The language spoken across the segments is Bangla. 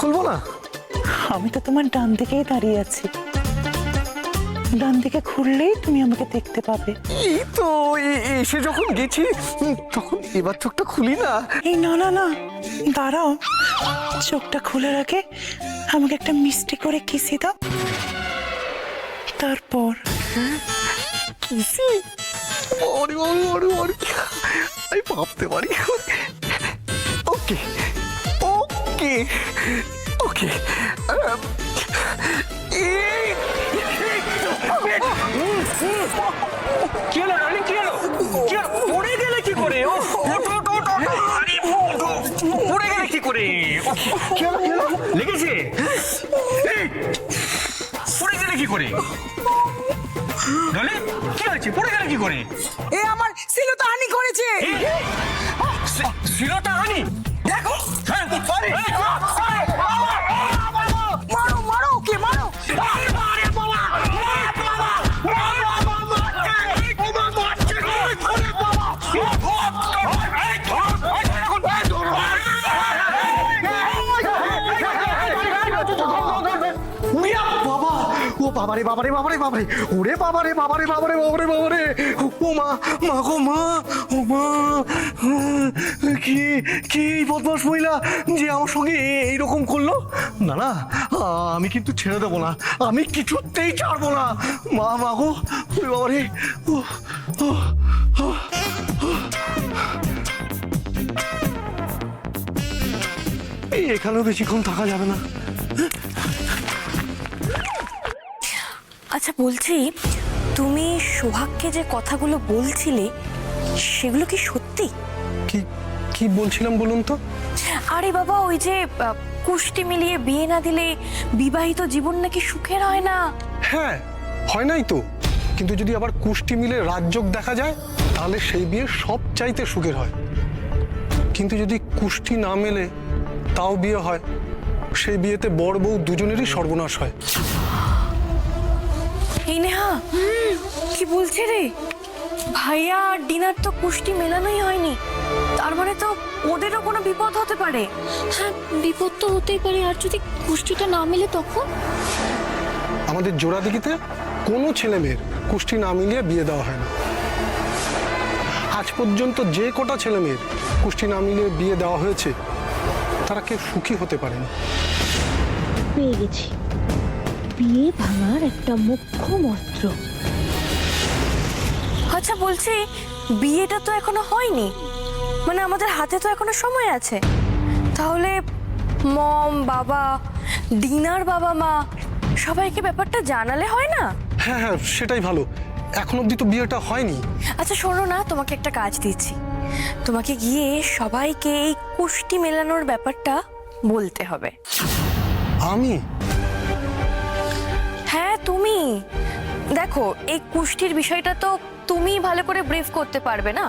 খুলবো না? আমি তো তোমার ডান দিকেই দাঁড়িয়ে আছি। ডান দিকে খুললেই তুমি আমাকে দেখতে পাবে। এই তো এ- এসে যখন গেছি উম, তখন এবার চোখটা খুলি না। এই না না না দাঁড়াও। চোখটা খোলার আগে আমাকে একটা মিষ্টি করে কিসি দাও। তারপর কিসি? ওরে ওরে ওরে ওরে আমি ভাবতে পারি ওকে। ওকে ওকে কি হলো রানী কি হলো? কি হলো? পড়ে গেলে কি করে? ও ওঠো ওঠো ওঠো ওঠো। আরে ওঠো। পড়ে গেলে কি করে? ও, কি হলো কি হলো? লেগেছে? এই, পড়ে গেলে কি করে? কি হয়েছে? পড়ে গেলে কি করে? এ আমার সিলতা হানি করেছে। এই, শি- শিলতা হানি ও বাবারে বাবারে বাবারে বাবারে। ওরে বাবারে বাবারে বাবারে বাবারে বাবারে। ও মা মা গো মা, ও মা। কি কি এই বদমাস মহিলা যে আমার সঙ্গে এইরকম করল? না না, আমি কিন্তু ছেড়ে দেবো না। আমি কিছুতেই ছাড়বো না। মা মা গো, ওরে বাবারে। ও এখানেও বেশিক্ষণ থাকা যাবে না। আচ্ছা বলছি তুমি সোহাগকে যে কথাগুলো বলছিলে সেগুলো কি সত্যি? কি কি বলছিলাম বলুন তো? আরে বাবা ওই যে কুষ্টি মিলিয়ে বিয়ে না দিলে বিবাহিত জীবন নাকি সুখের হয় না? হ্যাঁ হয় নাই তো। কিন্তু যদি আবার কুষ্টি মিলে রাজযোগ দেখা যায় তাহলে সেই বিয়ে সব চাইতে সুখের হয়। কিন্তু যদি কুষ্টি না মেলে তাও বিয়ে হয়। সেই বিয়েতে বর বউ দুজনেরই সর্বনাশ হয়। এই নেহা কি বলছে রে? ভাইয়া আর ডিনার তো কুষ্টি মেলানোই হয়নি। তার মানে তো ওদেরও কোনো বিপদ হতে পারে। হ্যাঁ বিপদ তো হতেই পারে। আর যদি গোষ্ঠীটা না মেলে তখন? আমাদের জোড়াদিঘিতে কোনো ছেলে মেয়ের কুষ্টি না মিলিয়ে বিয়ে দেওয়া হয় না। আজ পর্যন্ত যে কটা ছেলে মেয়ের কুষ্টি না মিলিয়ে বিয়ে দেওয়া হয়েছে তারা কেউ সুখী হতে পারেনি। পেয়ে গেছি। বিয়ে ভাঙার একটা মোক্ষম অস্ত্র আচ্ছা বলছি বিয়েটা তো এখনও হয়নি। মানে আমাদের হাতে তো এখনও সময় আছে। তাহলে মম বাবা ডিনার বাবা মা সবাইকে ব্যাপারটা জানালে হয় না? হ্যাঁ হ্যাঁ সেটাই ভালো। এখন অবধি তো বিয়েটা হয়নি। আচ্ছা শোনো না তোমাকে একটা কাজ দিচ্ছি। তোমাকে গিয়ে সবাইকে এই কুষ্টি মেলানোর ব্যাপারটা বলতে হবে। আমি? তুমি? দেখো, এই কুষ্টির বিষয়টা তো তুমি ভালো করে ব্রিফ করতে পারবে না?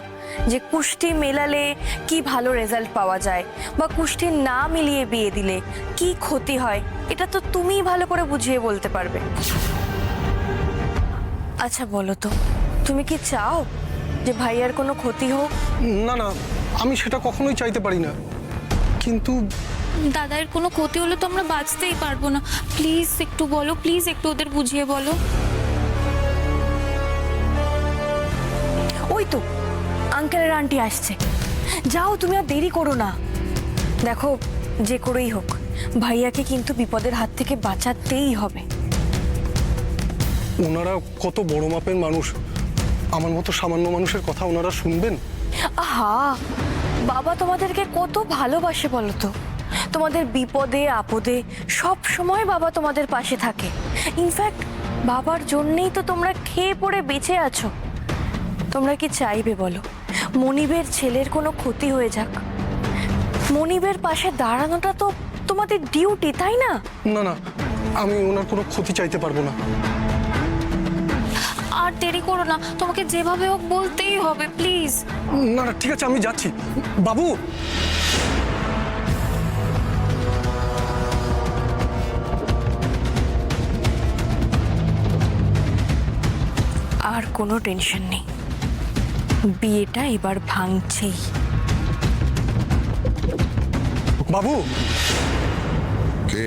যে কুষ্টি মেলালে কি ভালো রেজাল্ট পাওয়া যায়? বা কুষ্টি না মিলিয়ে বিয়ে দিলে কি ক্ষতি হয়? এটা তো তুমি ভালো করে বুঝিয়ে বলতে পারবে। আচ্ছা বলো তো, তুমি কি চাও যে ভাইয়ার কোনো ক্ষতি হোক? না না, আমি সেটা কখনোই চাইতে পারি না। কিন্তু দাদার কোনো ক্ষতি হলে তো আমরা বাঁচতেই পারব না। প্লিজ একটু বলো প্লিজ একটু ওদের বুঝিয়ে বলো। ওই তো আঙ্কেলের আন্টি আসছে। যাও তুমি আর দেরি করো না। দেখো যে করেই হোক ভাইয়াকে কিন্তু বিপদের হাত থেকে বাঁচাতেই হবে। ওনারা কত বড় মাপের মানুষ। আমার মতো সামান্য মানুষের কথা ওনারা শুনবেন? আহা বাবা তোমাদেরকে কত ভালোবাসে বলো তো। তোমাদের বিপদে আপদে সব সময় বাবা তোমাদের পাশে থাকে। ইনফ্যাক্ট বাবার জন্যেই তো তোমরা খেয়ে পড়ে বেঁচে আছো। তোমরা কি চাইবে বলো? মনিবের ছেলের কোনো ক্ষতি হয়ে যাক। মনিবের পাশে দাঁড়ানোটা তো তোমাদের ডিউটি তাই না? না না আমি ওনার কোনো ক্ষতি চাইতে পারব না। আর দেরি করো না তোমাকে যেভাবে হোক বলতেই হবে প্লিজ না না ঠিক আছে আমি যাচ্ছি। বাবু! আর কোনো টেনশন নেই। বিয়েটা এবার ভাঙছেই। বাবু! কে?